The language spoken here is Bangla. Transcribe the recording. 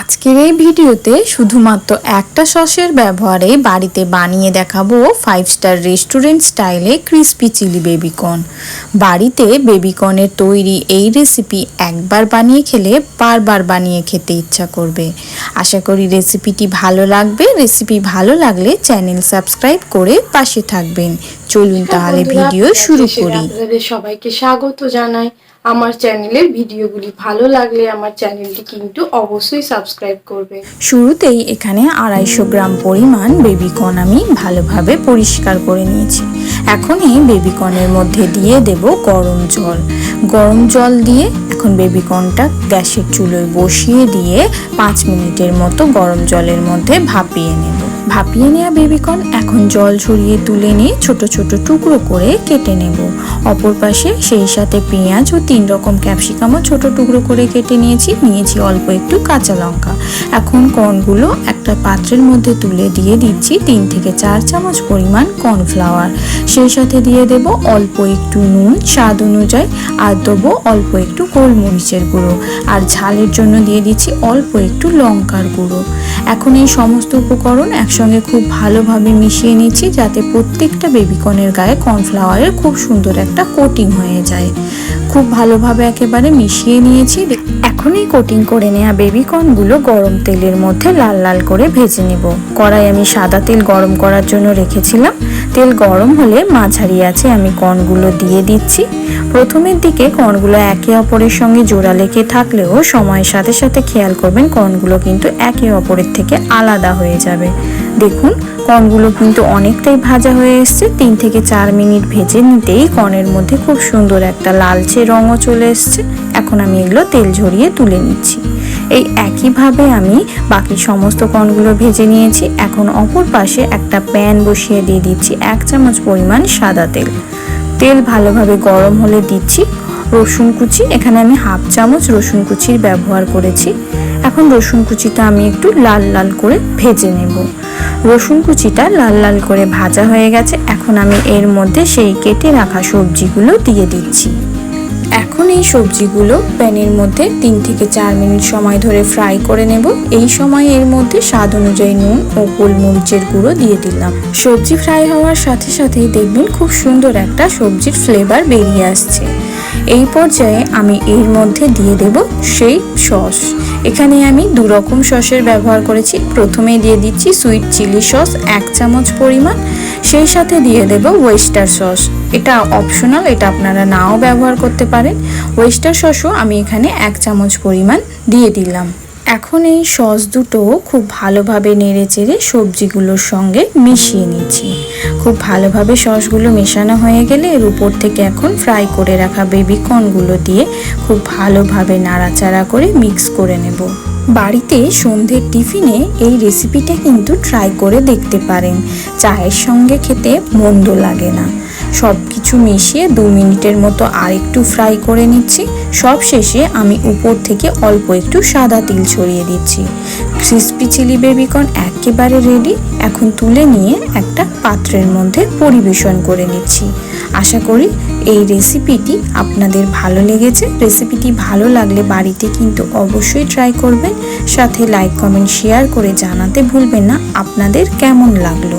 আজকের এই ভিডিওতে শুধুমাত্র একটা সসের ব্যবহারে বাড়িতে বানিয়ে দেখাবো ফাইভ স্টার রেস্টুরেন্ট স্টাইলে ক্রিস্পি চিলি বেবিকর্ন বাড়িতে বেবিকর্নের তৈরি এই রেসিপি একবার বানিয়ে খেলে বারবার বানিয়ে খেতে ইচ্ছা করবে। আশা করি রেসিপিটি ভালো লাগবে। রেসিপি ভালো লাগলে চ্যানেল সাবস্ক্রাইব করে পাশে থাকবেন। চলুন তাহলে ভিডিও শুরু করি। সবাইকে স্বাগত জানাই। আমার চ্যানেলের ভিডিওগুলি ভালো লাগলে আমার চ্যানেলটি কিন্তু অবশ্যই সাবস্ক্রাইব করবে। শুরুতেই এখানে আড়াইশো গ্রাম পরিমাণ বেবিকর্ন আমি ভালোভাবে পরিষ্কার করে নিয়েছি। এখন এই বেবিকর্নের মধ্যে দিয়ে দেব গরম জল। গরম জল দিয়ে এখন বেবিকর্নটা গ্যাসের চুলোয় বসিয়ে দিয়ে পাঁচ মিনিটের মতো গরম জলের মধ্যে ভাপিয়ে নেব। ভাপিয়ে নেওয়া বেবিকর্ন এখন জল ঝরিয়ে তুলে নিয়ে ছোট ছোট টুকরো করে কেটে নেব। অপর পাশে সেই সাথে পেঁয়াজ ও তিন রকম ক্যাপসিকামও ছোট টুকরো করে কেটে নিয়েছি নিয়েছি অল্প একটু কাঁচা লঙ্কা। এখন কর্নগুলো একটা পাত্রের মধ্যে তুলে দিয়ে দিচ্ছি তিন থেকে চার চামচ পরিমাণ কর্নফ্লাওয়ার। সেই সাথে দিয়ে দেব অল্প একটু নুন, স্বাদ অনুযায়ী, আর দেবো অল্প একটু গোলমরিচের গুঁড়ো। আর ঝালের জন্য দিয়ে দিচ্ছি অল্প একটু লঙ্কার গুঁড়ো। এখন এই সমস্ত উপকরণ একসঙ্গে খুব ভালোভাবে মিশিয়ে নিচ্ছি যাতে প্রত্যেকটা বেবিকর্নের গায়ে কর্নফ্লাওয়ারের খুব সুন্দর একটা কোটিং হয়ে যায়। খুব ভালোভাবে একেবারে মিশিয়ে নিয়েছি। এখন এই কোটিং করে নেওয়া বেবিকর্নগুলো গরম তেলের মধ্যে লাল লাল করে ভেজে নেব। কড়াই আমি সাদা তেল গরম করার জন্য রেখেছিলাম। তেল গরম হলে মাঝারি আছে, আমি কর্নগুলো দিয়ে দিচ্ছি। প্রথমের দিকে কর্নগুলো একে অপরের সঙ্গে জোড়া লেগে থাকলেও সময়ের সাথে সাথে খেয়াল করবেন কর্নগুলো কিন্তু একে অপরের থেকে আলাদা হয়ে যাবে। দেখুন কর্নগুলো কিন্তু অনেকটাই ভাজা হয়ে এসছে। তিন থেকে চার মিনিট ভেজে নিতেই কর্নের মধ্যে খুব সুন্দর একটা লালচে রঙও চলে এসছে। এখন আমি এগুলো তেল ঝরিয়ে তুলে নিচ্ছি। এই একইভাবে আমি বাকি সমস্ত কর্নগুলো ভেজে নিয়েছি। এখন অপর পাশে একটা প্যান বসিয়ে দিয়ে দিচ্ছি এক চামচ পরিমাণ সাদা তেল। তেল ভালোভাবে গরম হলে দিচ্ছি রসুন কুচি। এখানে আমি হাফ চামচ রসুন কুচির ব্যবহার করেছি। এখন রসুন কুচিটা আমি একটু লাল লাল করে ভেজে নেব। রসুন কুচিটা লাল লাল করে ভাজা হয়ে গেছে। এখন আমি এর মধ্যে সেই কেটে রাখা সবজিগুলো দিয়ে দিচ্ছি। এখন এই সবজিগুলো প্যানের মধ্যে তিন থেকে চার মিনিট সময় ধরে ফ্রাই করে নেব। এই সময় এর মধ্যে স্বাদ অনুযায়ী নুন ও গোলমরিচের গুঁড়ো দিয়ে দিলাম। সবজি ফ্রাই হওয়ার সাথে সাথেই দেখবেন খুব সুন্দর একটা সবজির ফ্লেভার বেরিয়ে আসছে। এই পর্যায়ে আমি এর মধ্যে দিয়ে দেব সেই সস। এখানে আমি দু রকম সসের ব্যবহার করেছি। প্রথমে দিয়ে দিচ্ছি সুইট চিলি সস, এক চামচ পরিমাণ। সেই সাথে দিয়ে দেব ওয়েস্টার সস। এটা অপশনাল, এটা আপনারা নাও ব্যবহার করতে পারেন। ওয়েস্টার সসও আমি এখানে এক চামচ পরিমাণ দিয়ে দিলাম। এখন এই সস দুটো খুব ভালোভাবে নেড়ে চেড়ে সবজিগুলোর সঙ্গে মিশিয়ে নিচ্ছি। খুব ভালোভাবে সসগুলো মেশানো হয়ে গেলে এর উপর থেকে এখন ফ্রাই করে রাখা বেবিকর্নগুলো দিয়ে খুব ভালোভাবে নাড়াচাড়া করে মিক্স করে নেব। বাড়িতে সন্ধ্যের টিফিনে এই রেসিপিটা কিন্তু ট্রাই করে দেখতে পারেন। চায়ের সঙ্গে খেতে মন্দ লাগে না। সব কিছু মিশিয়ে দু মিনিটের মতো আর একটু ফ্রাই করে নিচ্ছি। সব শেষে আমি উপর থেকে অল্প একটু সাদা তিল ছড়িয়ে দিচ্ছি। ক্রিসপি চিলি বেবিকর্ন একেবারে রেডি এখন তুলে নিয়ে একটা পাত্রের মধ্যে পরিবেশন করে নিচ্ছি। আশা করি এই রেসিপিটি আপনাদের ভালো লেগেছে। রেসিপিটি ভালো লাগলে বাড়িতে কিন্তু অবশ্যই ট্রাই করবেন। সাথে লাইক কমেন্ট শেয়ার করে জানাতে ভুলবেন না। আপনাদের কেমন লাগল?